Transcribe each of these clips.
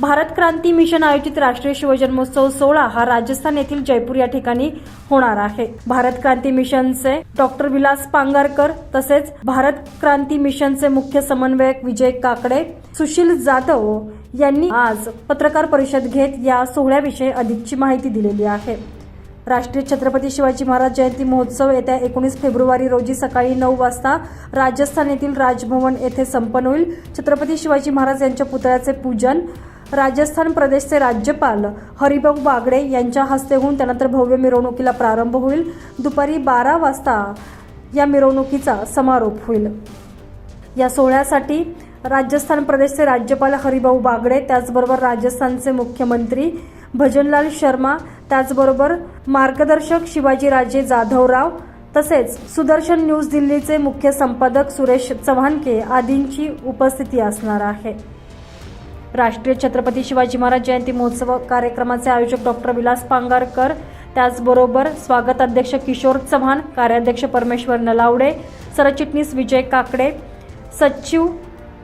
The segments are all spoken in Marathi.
भारत क्रांती मिशन आयोजित राष्ट्रीय शिवजन्मोत्सव सोहळा हा राजस्थान येथील जयपूर या ठिकाणी होणार आहे. भारत क्रांती मिशनचे डॉक्टर विलास पांगारकर तसेच भारत क्रांती मिशनचे मुख्य समन्वयक विजय काकडे सुशील जाधव यांनी आज पत्रकार परिषद घेत या सोहळ्याविषयी अधिकची माहिती दिलेली आहे. राष्ट्रीय छत्रपती शिवाजी महाराज जयंती महोत्सव येत्या एकोणीस फेब्रुवारी रोजी सकाळी नऊ वाजता राजस्थान येथील राजभवन येथे संपन्न होईल. छत्रपती शिवाजी महाराज यांच्या पुतळ्याचे पूजन राजस्थान प्रदेशचे राज्यपाल हरिभाऊ बागडे यांच्या हस्ते होऊन त्यानंतर भव्य मिरवणुकीला प्रारंभ होईल. दुपारी बारा वाजता या मिरवणुकीचा समारोप होईल. या सोहळ्यासाठी राजस्थान प्रदेशचे राज्यपाल हरिभाऊ बागडे त्याचबरोबर राजस्थानचे मुख्यमंत्री भजनलाल शर्मा त्याचबरोबर मार्गदर्शक शिवाजीराजे जाधवराव तसेच सुदर्शन न्यूज दिल्लीचे मुख्य संपादक सुरेश चव्हाणके आदींची उपस्थिती असणार आहे. राष्ट्रीय छत्रपती शिवाजी महाराज जयंती महोत्सव कार्यक्रमाचे आयोजक डॉक्टर विलास पांगारकर. त्याचबरोबर स्वागत अध्यक्ष किशोर चव्हाण कार्याध्यक्ष परमेश्वर नलावडे सरचिटणीस विजय काकडे सचिव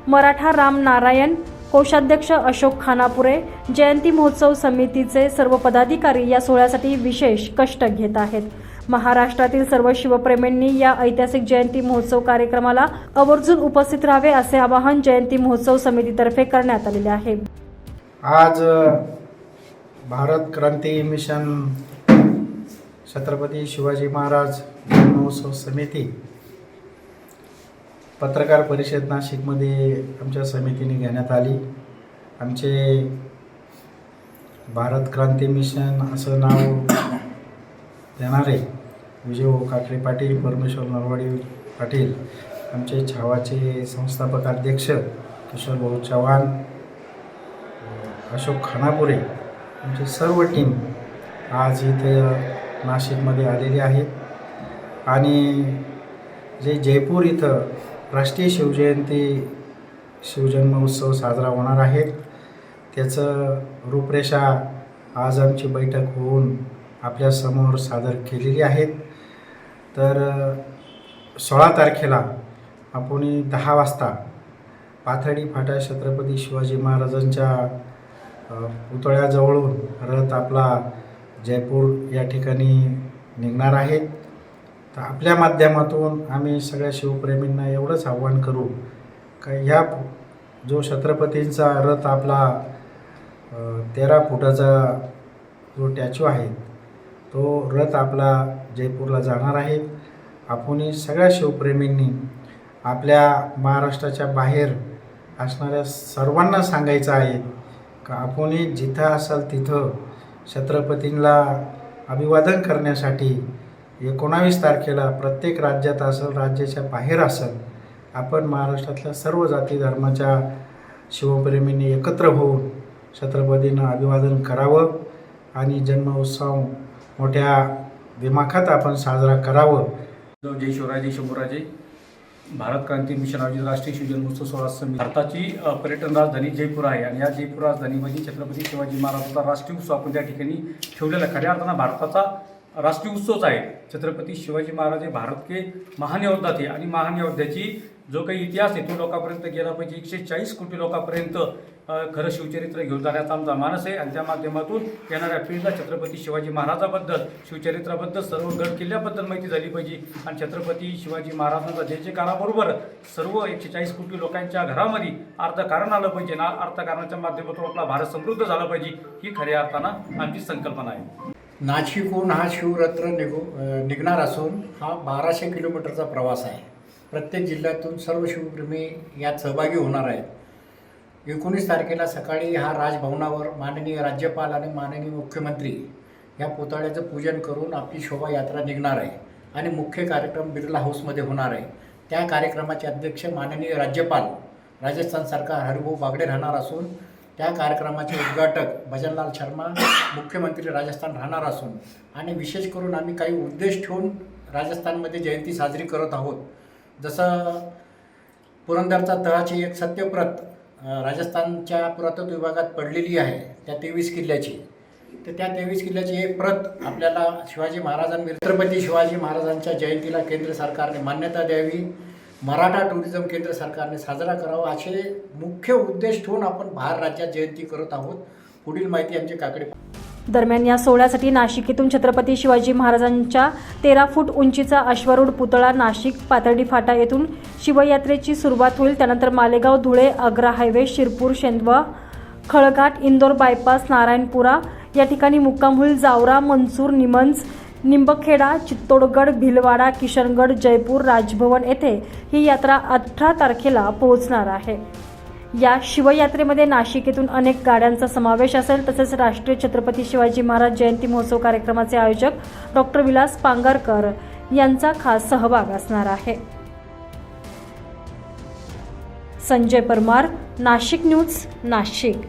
मराठा राम नारायण कोषाध्यक्ष अशोक खानापुरे जयंती महोत्सव समितीचे सर्व पदाधिकारी या सोहळ्यासाठी विशेष कष्ट घेत आहेत. महाराष्ट्रातील सर्व शिवप्रेमींनी या ऐतिहासिक जयंती महोत्सव कार्यक्रमाला आवर्जून उपस्थित राहावे असे आवाहन जयंती महोत्सव समितीतर्फे करण्यात आलेले आहे. आज भारत क्रांती मिशन छत्रपती शिवाजी महाराज महोत्सव समिती पत्रकार परिषद नाशिकमध्ये आमच्या समितीने घेण्यात आली. आमचे भारत क्रांती मिशन असं नाव देणारे विजय काकडे पाटील परमेश्वर नरवाडी पाटील आमचे छावाचे संस्थापक अध्यक्ष किशोर भाऊ चव्हाण अशोक खानापुरे आमची सर्व टीम आज इथे नाशिकमध्ये आलेली आहेत आणि जे जयपूर इथं राष्ट्रीय शिवजयंती शिवजन्मोत्सव साजरा होणार आहे त्याचं रूपरेषा आज आमची बैठक होऊन आपल्यासमोर सादर केलेली आहेत तर सोळा तारखेला आपण दहा वाजता पाथर्डी फाटा छत्रपती शिवाजी महाराजांच्या पुतळ्याजवळून रथ आपला जयपूर या ठिकाणी निघणार आहे. तर आपल्या माध्यमातून आम्ही सगळ्या शिवप्रेमींना एवढंच आव्हान करू का ह्या जो छत्रपतींचा रथ आपला तेरा फुटाचा जो टॅचू आहे तो रथ आपला जयपूरला जाणार आहेत. आपणही सगळ्या शिवप्रेमींनी आपल्या महाराष्ट्राच्या बाहेर असणाऱ्या सर्वांना सांगायचं आहे का आपणही जिथं असाल तिथं छत्रपतींना अभिवादन करण्यासाठी एकोणावीस तारखेला प्रत्येक राज्यात असेल राज्याच्या बाहेर असेल आपण महाराष्ट्रातल्या सर्व जाती धर्माच्या शिवप्रेमींनी एकत्र होऊन छत्रपतींना अभिवादन करावं आणि जन्मोत्सव मोठ्या दिमाखात आपण साजरा करावं. जय शिवराजे शंभूराजे. भारत क्रांती मिशन आयोजित राष्ट्रीय शिवजन्मोत्सव सोहळा समिती. भारताची पर्यटन राजधानी जयपूर आहे आणि या जयपूर राजधानीमध्ये छत्रपती शिवाजी महाराजांचा राष्ट्रीय उत्सव आपण त्या ठिकाणी ठेवलेला खऱ्या अर्थानं भारताचा राष्ट्रीय उत्सवच आहे. छत्रपती शिवाजी महाराज हे भारत के महान योद्धा थे आणि महान योद्ध्याची जो काही इतिहास आहे तो लोकांपर्यंत गेला पाहिजे. एकशे चाळीस कोटी लोकांपर्यंत खरं शिवचरित्र घेऊन जाण्याचा आमचा मानस आहे. आणि त्या माध्यमातून येणाऱ्या पिढीला छत्रपती शिवाजी महाराजाबद्दल शिवचरित्राबद्दल सर्व गड किल्ल्याबद्दल माहिती झाली पाहिजे. आणि छत्रपती शिवाजी महाराजांचा जय जयकाराबरोबर सर्व एकशे चाळीस कोटी लोकांच्या घरामध्ये अर्थकारण आलं पाहिजे ना अर्थकारणाच्या माध्यमातून आपला भारत समृद्ध झाला पाहिजे ही खऱ्या अर्थानं आमची संकल्पना आहे. नाशिकहून हा शिवरत्र निघू निघणार असून हा बाराशे किलोमीटरचा प्रवास आहे. प्रत्येक जिल्ह्यातून सर्व शिवप्रेमी यात सहभागी होणार आहेत. एकोणीस तारखेला सकाळी हा राजभवनावर माननीय राज्यपाल आणि माननीय मुख्यमंत्री या पुतळ्याचं पूजन करून आपली शोभायात्रा निघणार आहे आणि मुख्य कार्यक्रम बिर्ला हाऊसमध्ये होणार आहे. त्या कार्यक्रमाचे अध्यक्ष माननीय राज्यपाल राजस्थान सरकार हरिभाऊ बागडे राहणार असून त्या कार्यक्रमाचे उद्घाटक भजनलाल शर्मा मुख्यमंत्री राजस्थान राहणार असून आणि विशेष करून आम्ही काही उद्देश ठेवून राजस्थानमध्ये जयंती साजरी करत आहोत. जसं पुरंदरचा तळाची एक सत्यप्रत राजस्थानच्या पुरातत्व विभागात पडलेली आहे त्या तेवीस किल्ल्याची. तर त्या तेवीस किल्ल्याची एक प्रत आपल्याला शिवाजी महाराजांनी छत्रपती शिवाजी महाराजांच्या जयंतीला केंद्र सरकारने मान्यता द्यावी मराठा टुरिझम केंद्र सरकारने साजरा करावा असे मुख्य उद्देश ठेवून आपण बाहेर राज्यात जयंती करत आहोत. पुढील माहिती आमचे काकडे. दरम्यान या सोहळ्यासाठी नाशिकेतून छत्रपती शिवाजी महाराजांच्या तेरा फूट उंचीचा अश्वरूढ पुतळा नाशिक पाथर्डी फाटा येथून शिवयात्रेची सुरुवात होईल. त्यानंतर मालेगाव धुळे आग्रा हायवे शिरपूर शेंदवा खळघाट इंदोर बायपास नारायणपुरा या ठिकाणी मुक्काम होईल. जावरा मनसूर निमंज निंबखेडा चित्तोडगड भिलवाडा किशनगड जयपूर राजभवन येथे ही यात्रा अठरा तारखेला पोहोचणार आहे. या शिवयात्रेमध्ये नाशिक येथून अनेक गाड्यांचा समावेश असेल. तसेच राष्ट्रीय छत्रपती शिवाजी महाराज जयंती महोत्सव कार्यक्रमाचे आयोजक डॉक्टर विलास पांगारकर यांचा खास सहभाग असणार आहे. संजय परमार नाशिक न्यूज नाशिक.